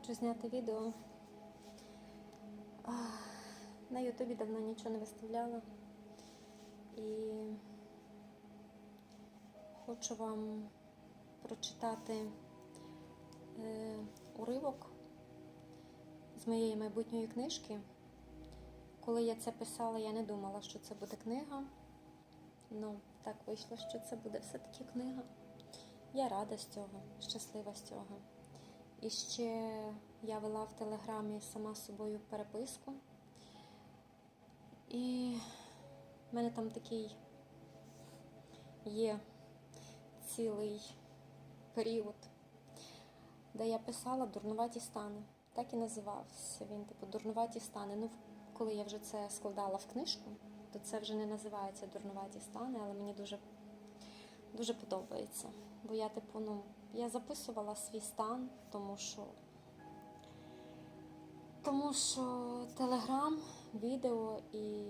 Хочу зняти відео. На Ютубі давно нічого не виставляла. І хочу вам прочитати е, уривок з моєї майбутньої книжки. Коли я це писала, я не думала, що це буде книга. Ну, так вийшло, що це буде все-таки книга. Я рада з цього, щаслива з цього. І ще я вела в телеграмі сама собою переписку. І в мене там такий є цілий період, де я писала дурнуваті стани. Так і називався він, типу, дурнуваті стани. Ну, коли я вже це складала в книжку, то це вже не називається дурнуваті стани, але мені дуже, дуже подобається. Бо я, типу, ну, я записувала свій стан, тому що. Тому що телеграм, відео і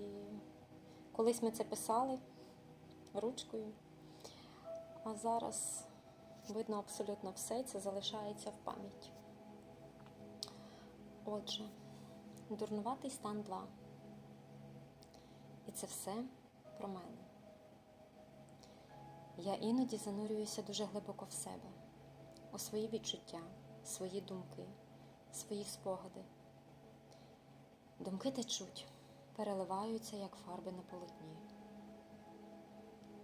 колись ми це писали ручкою, а зараз видно абсолютно все, це залишається в пам'яті. Отже, дурнуватий стан 2. І це все про мене. Я іноді занурююся дуже глибоко в себе, у свої відчуття, свої думки, свої спогади. Думки течуть, переливаються, як фарби на полотні,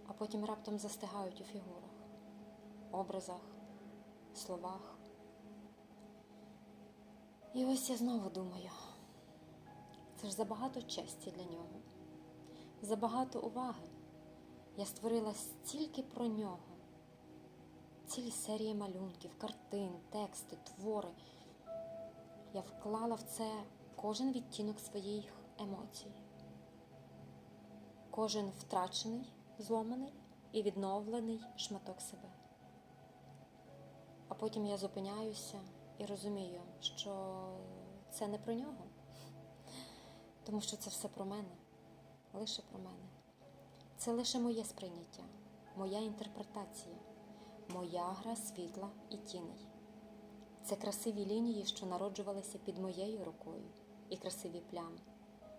а потім раптом застигають у фігурах, образах, словах. І ось я знову думаю, це ж забагато честі для нього, забагато уваги. Я створила стільки про нього, цілі серії малюнків, картин, тексти, твори. Я вклала в це кожен відтінок своїх емоцій, кожен втрачений, зломаний і відновлений шматок себе. А потім я зупиняюся і розумію, що це не про нього, тому що це все про мене, лише про мене. Це лише моє сприйняття, моя інтерпретація, моя гра світла і тіней. Це красиві лінії, що народжувалися під моєю рукою, і красиві плями,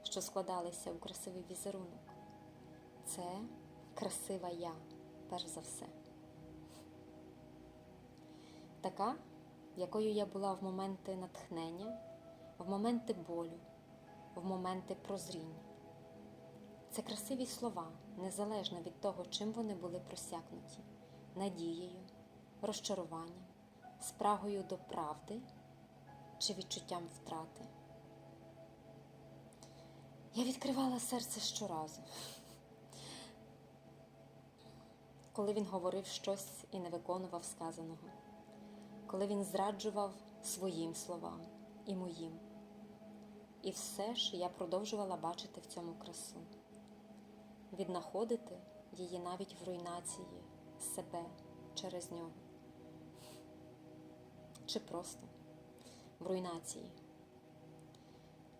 що складалися у красивий візерунок. Це красива я, перш за все. Така, якою я була в моменти натхнення, в моменти болю, в моменти прозріння. Це красиві слова, незалежно від того, чим вони були просякнуті, надією, розчаруванням, спрагою до правди чи відчуттям втрати. Я відкривала серце щоразу, коли він говорив щось і не виконував сказаного, коли він зраджував своїм словам і моїм. І все ж я продовжувала бачити в цьому красу віднаходити її навіть в руйнації себе через нього. Чи просто в руйнації.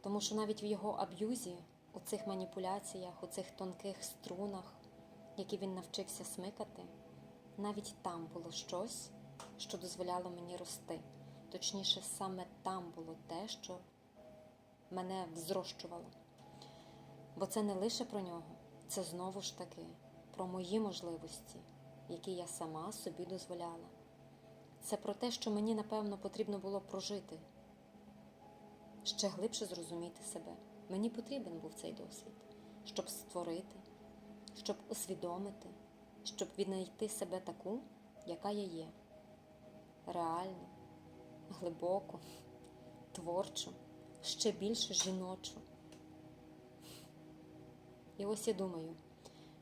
Тому що навіть в його аб'юзі, у цих маніпуляціях, у цих тонких струнах, які він навчився смикати, навіть там було щось, що дозволяло мені рости. Точніше, саме там було те, що мене взрощувало. Бо це не лише про нього. Це знову ж таки про мої можливості, які я сама собі дозволяла. Це про те, що мені, напевно, потрібно було прожити, ще глибше зрозуміти себе. Мені потрібен був цей досвід, щоб створити, щоб усвідомити, щоб віднайти себе таку, яка я є. Реальну, глибоку, творчу, ще більше жіночу. І ось я думаю,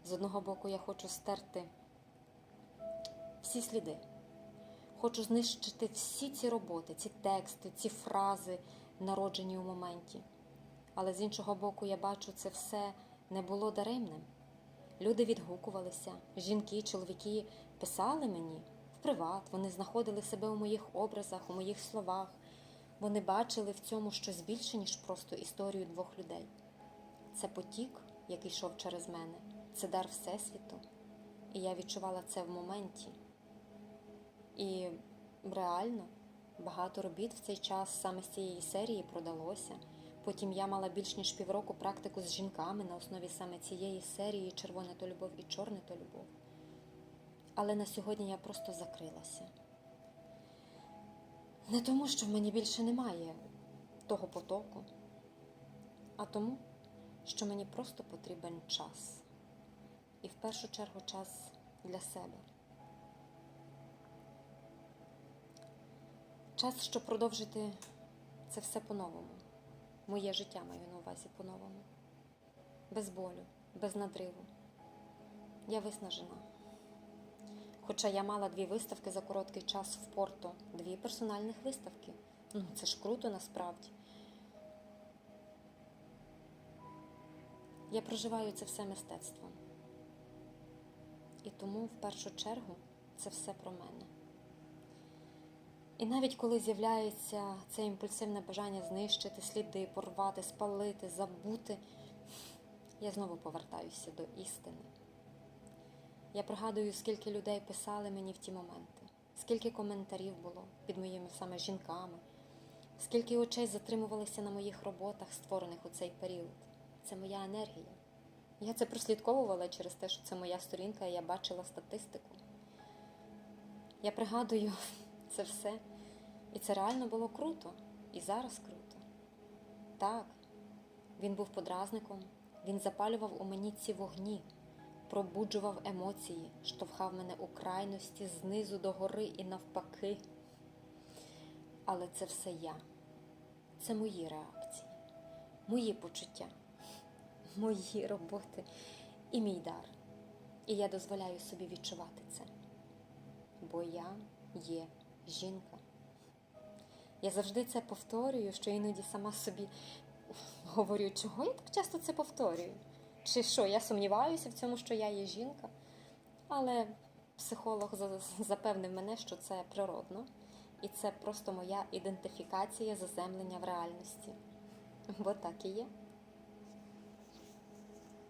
з одного боку я хочу стерти всі сліди, хочу знищити всі ці роботи, ці тексти, ці фрази, народжені у моменті. Але з іншого боку, я бачу, це все не було даремним. Люди відгукувалися, жінки, чоловіки писали мені в приват, вони знаходили себе у моїх образах, у моїх словах. Вони бачили в цьому щось більше, ніж просто історію двох людей. Це потік який йшов через мене. Це дар Всесвіту. І я відчувала це в моменті. І реально Багато робіт в цей час саме з цієї серії продалося. Потім я мала більш ніж півроку практику з жінками на основі саме цієї серії Червоне то любов і чорне то любов. Але на сьогодні я просто закрилася. Не тому, що в мені більше немає того потоку, а тому, що мені просто потрібен час. І в першу чергу час для себе. Час, щоб продовжити це все по-новому. Моє життя маю на увазі по-новому. Без болю, без надриву. Я виснажена. Хоча я мала дві виставки за короткий час в Порто, дві персональних виставки. Ну, це ж круто насправді. Я проживаю це все мистецтвом. І тому в першу чергу це все про мене. І навіть коли з'являється це імпульсивне бажання знищити сліди, порвати, спалити, забути, я знову повертаюся до істини. Я пригадую, скільки людей писали мені в ті моменти, скільки коментарів було під моїми саме жінками, скільки очей затримувалися на моїх роботах, створених у цей період. Це моя енергія. Я це прослідковувала через те, що це моя сторінка, і я бачила статистику. Я пригадую це все. І це реально було круто. І зараз круто. Так, він був подразником, він запалював у мені ці вогні, пробуджував емоції, штовхав мене у крайності знизу до гори і навпаки. Але це все я. Це мої реакції, мої почуття, мої роботи і мій дар. І я дозволяю собі відчувати це. Бо я є жінка. Я завжди це повторюю, що іноді сама собі говорю, чого я так часто це повторюю? Чи що, я сумніваюся в цьому, що я є жінка? Але психолог запевнив мене, що це природно, і це просто моя ідентифікація заземлення в реальності. Бо так і є.